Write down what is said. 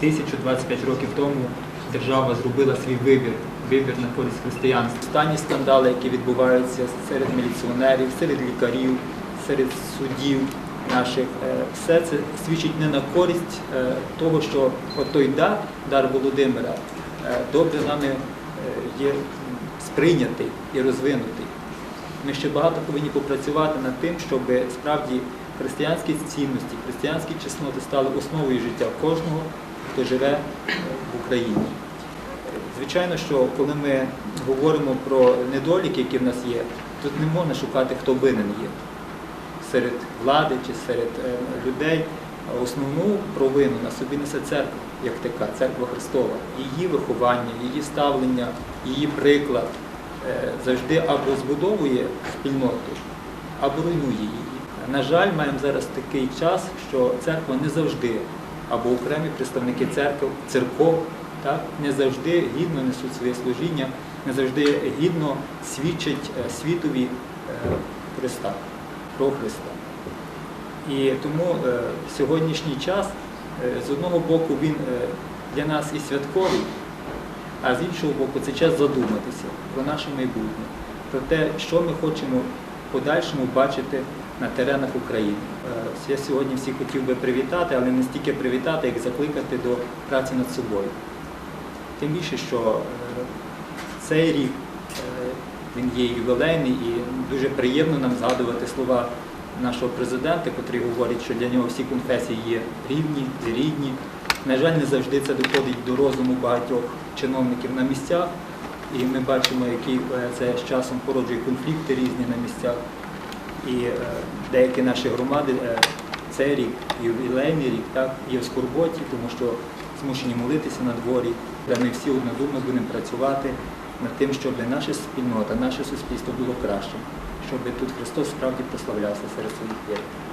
1025 років тому держава зробила свій вибір, вибір на користь християнства. Останні скандали, які відбуваються серед міліціонерів, серед лікарів, серед суддів наших, е, все це свідчить не на користь е, того, що той дар, дар Володимира, е, добре нами є сприйнятий і розвинутий. Ми ще багато повинні попрацювати над тим, щоб справді християнські цінності, християнські чесноти стали основою життя кожного, хто живе в Україні. Звичайно, що коли ми говоримо про недоліки, які в нас є, тут не можна шукати, хто винен є серед влади чи серед е, людей. Основну провину на собі несе церква, як така, церква Христова. Її виховання, її ставлення, її приклад е, завжди або збудовує спільноту, або руйнує її. На жаль, маємо зараз такий час, що церква не завжди, або окремі представники церков, церков, так, не завжди гідно несуть своє служіння, не завжди гідно свідчать е, світові е, Христа, про Христа. І тому е, сьогоднішній час з одного боку він для нас і святковий, а з іншого боку це час задуматися про наше майбутнє, про те, що ми хочемо в подальшому бачити на теренах України. Е, Я сьогодні всіх хотів би привітати, але не стільки привітати, як закликати до праці над собою. Тим більше, що е, цей рік е, він є ювілейний і дуже приємно нам згадувати слова нашого президента, який говорить, що для нього всі конфесії є рівні, рідні. На жаль, не завжди це доходить до розуму багатьох чиновників на місцях, і ми бачимо, які це з часом породжує конфлікти різні на місцях. І е, деякі наші громади е, цей рік, ювілейний рік, так, є в скорботі, тому що змушені молитися на дворі, де ми всі однодумно будемо працювати над тим, щоб наша спільнота, наше суспільство було кращим, щоб тут Христос справді прославлявся серед своїх вірних.